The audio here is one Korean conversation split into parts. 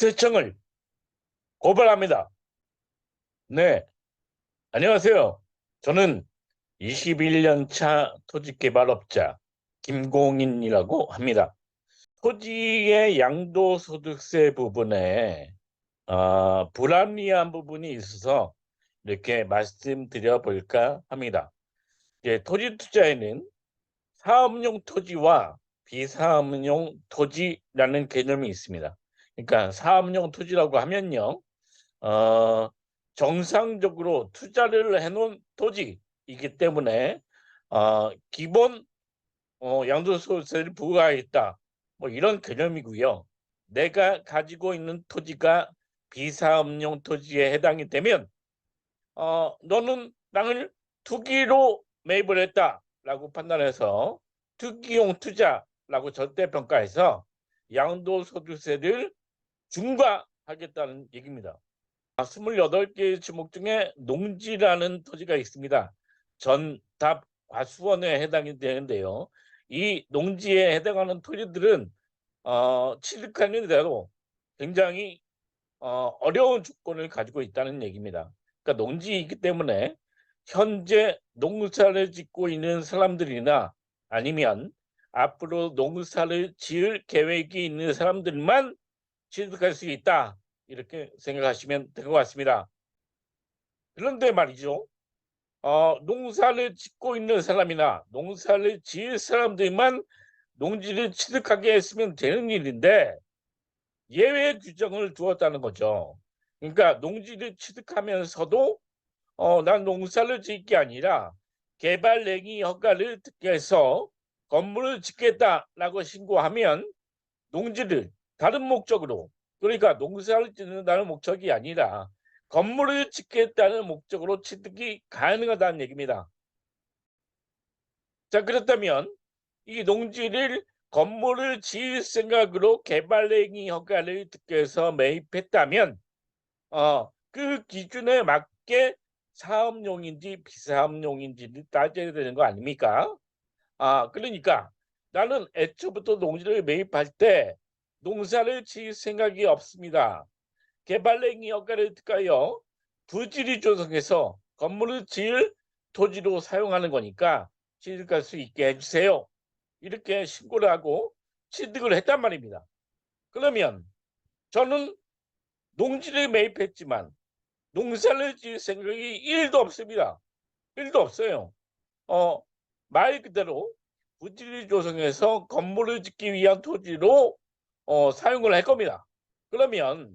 국세청을 고발합니다. 네. 안녕하세요. 저는 21년 차 토지개발업자 김공인이라고 합니다. 토지의 양도소득세 부분에 어, 불합리한 부분이 있어서 이렇게 말씀드려 볼까 합니다. 이제 토지 투자에는 사업용 토지와 비사업용 토지라는 개념이 있습니다. 그러니까 사업용 토지라고 하면요, 어, 정상적으로 투자를 해놓은 토지이기 때문에 어, 기본 어, 양도소득세를 부과했다. 뭐 이런 개념이고요. 내가 가지고 있는 토지가 비사업용 토지에 해당이 되면 어, 너는 땅을 투기로 매입을 했다라고 판단해서 투기용 투자라고 절대평가해서 양도소득세를 중과하겠다는 얘기입니다. 28개 지목 중에 농지라는 토지가 있습니다. 전답 과수원에 해당이 되는데요. 이 농지에 해당하는 토지들은 어, 취득하는 대로 굉장히 어, 어려운 조건을 가지고 있다는 얘기입니다. 그러니까 농지이기 때문에 현재 농사를 짓고 있는 사람들이나 아니면 앞으로 농사를 지을 계획이 있는 사람들만 취득할 수 있다. 이렇게 생각하시면 될 것 같습니다. 그런데 말이죠. 어, 농사를 짓고 있는 사람이나 농사를 지을 사람들만 농지를 취득하게 했으면 되는 일인데 예외 규정을 두었다는 거죠. 그러니까 농지를 취득하면서도 어, 난 농사를 짓을 게 아니라 개발 행위 허가를 듣게 해서 건물을 짓겠다라고 신고하면 농지를 다른 목적으로 그러니까 농사를 짓는다는 목적이 아니라 건물을 짓겠다는 목적으로 취득이 가능하다는 얘기입니다. 자 그렇다면 이 농지를 건물을 지을 생각으로 개발행위 허가를 듣게해서 매입했다면 어, 그 기준에 맞게 사업용인지 비사업용인지를 따져야 되는 거 아닙니까? 아 그러니까 나는 애초부터 농지를 매입할 때 농사를 지을 생각이 없습니다. 개발행위 허가를 듣가요 부지리 조성해서 건물을 지을 토지로 사용하는 거니까 취득할 수 있게 해주세요. 이렇게 신고를 하고 취득을 했단 말입니다. 그러면 저는 농지를 매입했지만 농사를 지을 생각이 1도 없습니다. 1도 없어요. 어, 말 그대로 부지리 조성해서 건물을 짓기 위한 토지로 어, 사용을 할 겁니다. 그러면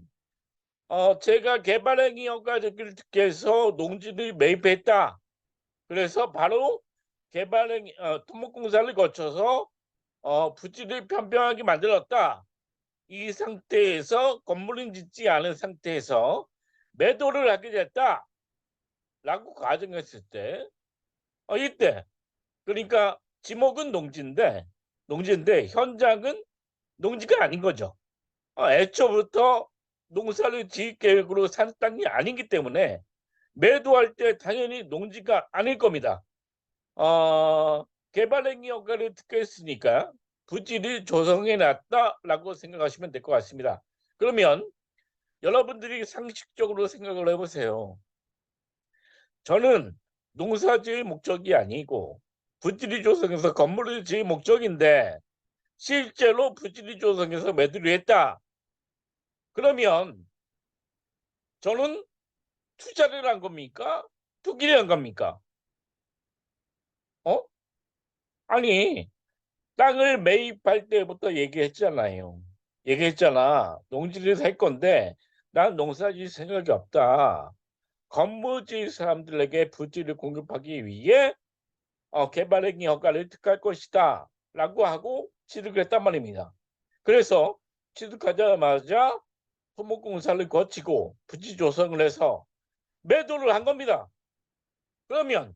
어, 제가 개발행위 허가를 듣게 해서 농지를 매입했다. 그래서 바로 개발행 어, 토목공사를 거쳐서 어, 부지를 편평하게 만들었다. 이 상태에서 건물은 짓지 않은 상태에서 매도를 하게 됐다. 라고 가정했을 때 어, 이때 그러니까 지목은 농지인데 농지인데 현장은 농지가 아닌 거죠. 어, 애초부터 농사를 지을 계획으로 산 땅이 아니기 때문에 매도할 때 당연히 농지가 아닐 겁니다. 어, 개발행위 효과를 특허했으니까 부지를 조성해 놨다라고 생각하시면 될 것 같습니다. 그러면 여러분들이 상식적으로 생각을 해보세요. 저는 농사 지을 목적이 아니고 부지리 조성해서 건물을 지을 목적인데 실제로 부지리 조성해서 매도를 했다. 그러면 저는 투자를 한 겁니까? 투기를 한 겁니까? 어? 아니 땅을 매입할 때부터 얘기했잖아요. 얘기했잖아. 농지를 살 건데 난 농사 지을 생각이 없다. 건물 지을 사람들에게 부지를 공급하기 위해 어, 개발행위 허가를 특할 것이다. 라고 하고 취득을 했단 말입니다. 그래서 취득하자마자 토목공사를 거치고 부지 조성을 해서 매도를 한 겁니다. 그러면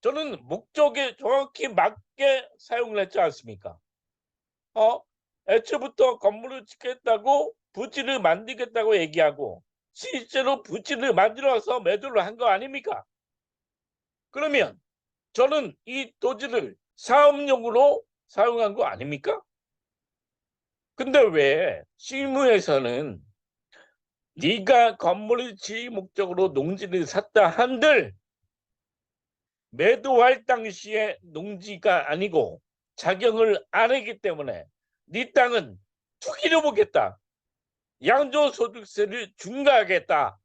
저는 목적에 정확히 맞게 사용을 했지 않습니까? 어? 애초부터 건물을 짓겠다고 부지를 만들겠다고 얘기하고 실제로 부지를 만들어서 매도를 한 거 아닙니까? 그러면 저는 이 토지를 사업용으로 사용한 거 아닙니까? 근데 왜 실무에서는 네가 건물을 지을 목적으로 농지를 샀다 한들 매도할 당시에 농지가 아니고 작용을 안 했기 때문에 네 땅은 투기로 보겠다. 양도소득세를 중과하겠다.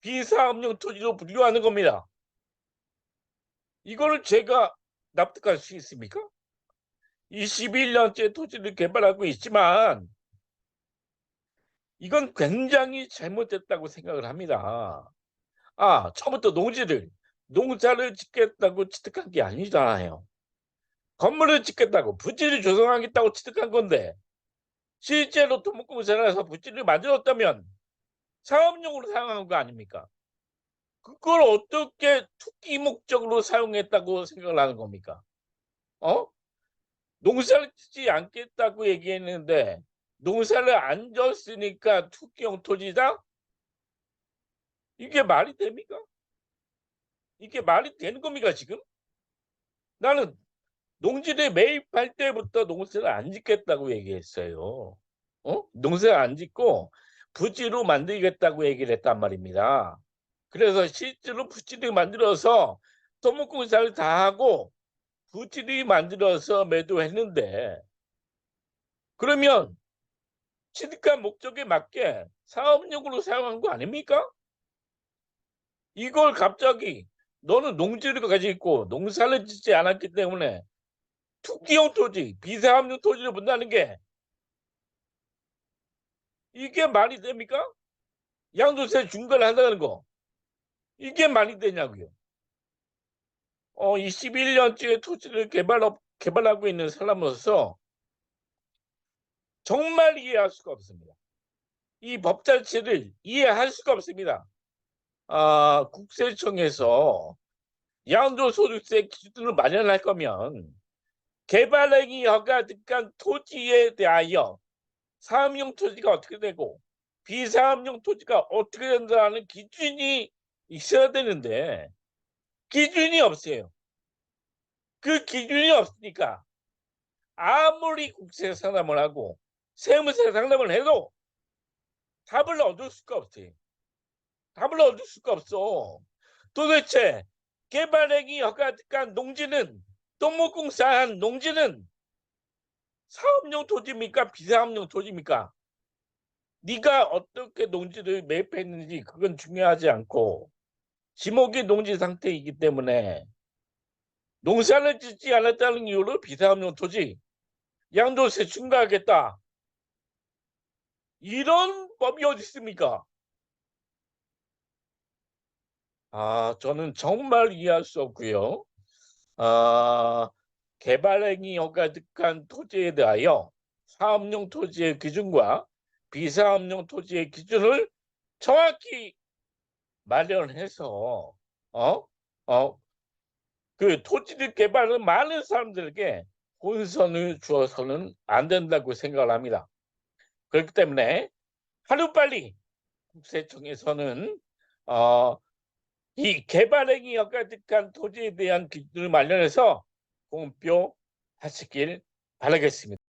비사업용 토지로 분류하는 겁니다. 이거를 제가 납득할 수 있습니까? 21년째 토지를 개발하고 있지만 이건 굉장히 잘못됐다고 생각을 합니다. 아, 처음부터 농지를 농사를 짓겠다고 취득한 게 아니잖아요. 건물을 짓겠다고 부지를 조성하겠다고 취득한 건데 실제로 토목공사에서 부지를 만들었다면 사업용으로 사용한 거 아닙니까? 그걸 어떻게 투기 목적으로 사용했다고 생각을 하는 겁니까? 어? 농사를 짓지 않겠다고 얘기했는데 농사를 안 졌으니까 투기용 토지다? 이게 말이 됩니까? 이게 말이 되는 겁니까 지금? 나는 농지를 매입할 때부터 농사를 안 짓겠다고 얘기했어요. 어? 농사를 안 짓고 부지로 만들겠다고 얘기를 했단 말입니다. 그래서 실제로 부지를 만들어서 토목공사를 다 하고 부지를 만들어서 매도했는데 그러면 취득한 목적에 맞게 사업용으로 사용한 거 아닙니까? 이걸 갑자기 너는 농지를 가지고 있고 농사를 짓지 않았기 때문에 투기용 토지, 비사업용 토지를 본다는 게 이게 말이 됩니까? 양도세 중과를 한다는 거 이게 말이 되냐고요. 어, 21년째 토지를 개발, 개발하고 있는 사람으로서 정말 이해할 수가 없습니다. 이 법 자체를 이해할 수가 없습니다. 아, 국세청에서 양도소득세 기준을 마련할 거면 개발행위 허가득한 토지에 대하여 사업용 토지가 어떻게 되고 비사업용 토지가 어떻게 된다는 기준이 있어야 되는데 기준이 없어요. 그 기준이 없으니까 아무리 국세 상담을 하고 세무세 상담을 해도 답을 얻을 수가 없어요. 답을 얻을 수가 없어. 도대체 개발행위 허가득한 농지는 동목공사한 농지는 사업용 토지입니까? 비사업용 토지입니까? 네가 어떻게 농지를 매입했는지 그건 중요하지 않고 지목이 농지 상태이기 때문에 농사를 짓지 않았다는 이유로 비사업용 토지 양도세 중과하겠다. 이런 법이 어디 있습니까? 아, 저는 정말 이해할 수 없고요. 아, 개발행위 허가득한 토지에 대하여 사업용 토지의 기준과 비사업용 토지의 기준을 정확히 마련해서 어? 어? 그 토지를 개발하는 많은 사람들에게 혼선을 주어서는 안 된다고 생각을 합니다. 그렇기 때문에 하루빨리 국세청에서는 어, 이 개발행위 허가득한 토지에 대한 기준을 마련해서 공표하시길 바라겠습니다.